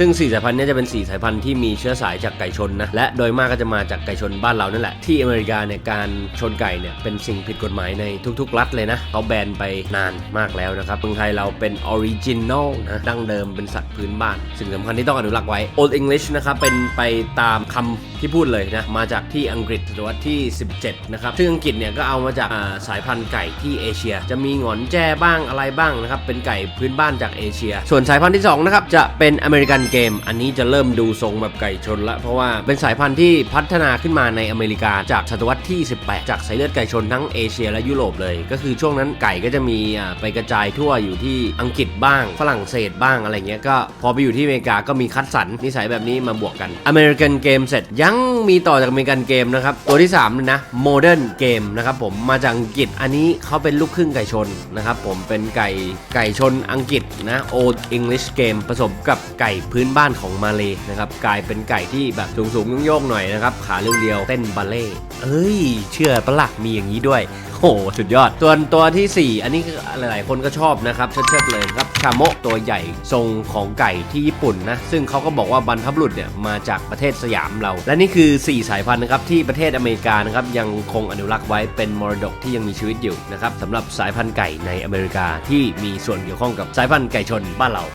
ซึ่ง4สายพันธุ์นี้จะเป็น 4 สายพันธุ์ที่มีเชื้อสายจากไก่ชนนะและโดยมากก็จะมาจากไก่ชนบ้านเรานั่นแหละที่อเมริกาเนี่ยการชนไก่เนี่ยเป็นสิ่งผิดกฎหมายในทุกๆ รัฐเลยนะเขาแบนไปนานมากแล้วนะครับเมืองไทยเราเป็นออริจิน l ลนะดั้งเดิมเป็นสัตว์พื้นบ้าน สิ่งสำคัญที่ต้องอนุรักษ์ไว้ Old English นะครับเป็นไปตามคำที่พูดเลยนะมาจากที่อังกฤษศตวรรษที่ 17 นะครับซึ่งอังกฤษเนี่ยก็เอามาจากาสายพันธุ์ไก่ที่เอเชีย จะมีหงอนแจ้บ้างอะไรบ้างนะครับเป็นไก่พื้นบ้านจากเอเชีย ส่วนสายพันธุ์ที่2นะครับจะเป็นอเมริกันเกม อันนี้จะเริ่มดูทรงแบบไก่ชนละ เพราะว่าเป็นสายพันธุ์ที่พัฒนาขึ้นมาในอเมริกาจากศตวรรษที่ 18 จากสายเลือดไก่ชนทั้งเอเชียและยุโรปเลย ก็คือช่วงนั้นไก่ก็จะมีไปกระจายทั่วอยู่ที่อังกฤษบ้าง ฝรั่งเศสบ้างอะไรเงี้ยก็พอไปอยู่ที่อเมริกาก็มีคัดสรรนิสัยแบบนี้มาบวกกันอเมริกันเกมเสร็จยังมีต่อจากอเมริกันเกมนะครับตัวที่3เลยนะโมเดิร์นเกมนะครับผมมาจากอังกฤษอันนี้เขาเป็นลูกครึ่งไก่ชนนะครับผมเป็นไก่ไก่ชนอังกฤษนะ Old English Game ผสมกับไก่พื้ื้นบ้านของมาเลยนะครับกลายเป็นไก่ที่แบบสูงๆโยกๆหน่อยนะครับขาเรียวๆเต้นบัลเล่เอ้ย เชื่อปะล่ะมีอย่างนี้ด้วยโอ้โหสุดยอด ส่วนตัวทีสี่ 4 อันนี้หลายๆ คนก็ชอบนะครับเชิดๆเลยครับชาโมตัวใหญ่ทรงของไก่ที่ญี่ปุ่นนะ ซึ่งเขาก็บอกว่าบรรพบุรุษเนี่ยมาจากประเทศสยามเรา และนี่คือ 4 สายพันธุ์นะครับที่ประเทศอเมริกานะครับยังคงอนุรักษ์ไว้เป็นมรดกที่ยังมีชีวิตอยู่นะครับสำหรับสายพันธุ์ไก่ในอเมริกาที่มีส่วนเกี่ยวข้องกับสายพันธุ์ไก่ชนบ้านเรา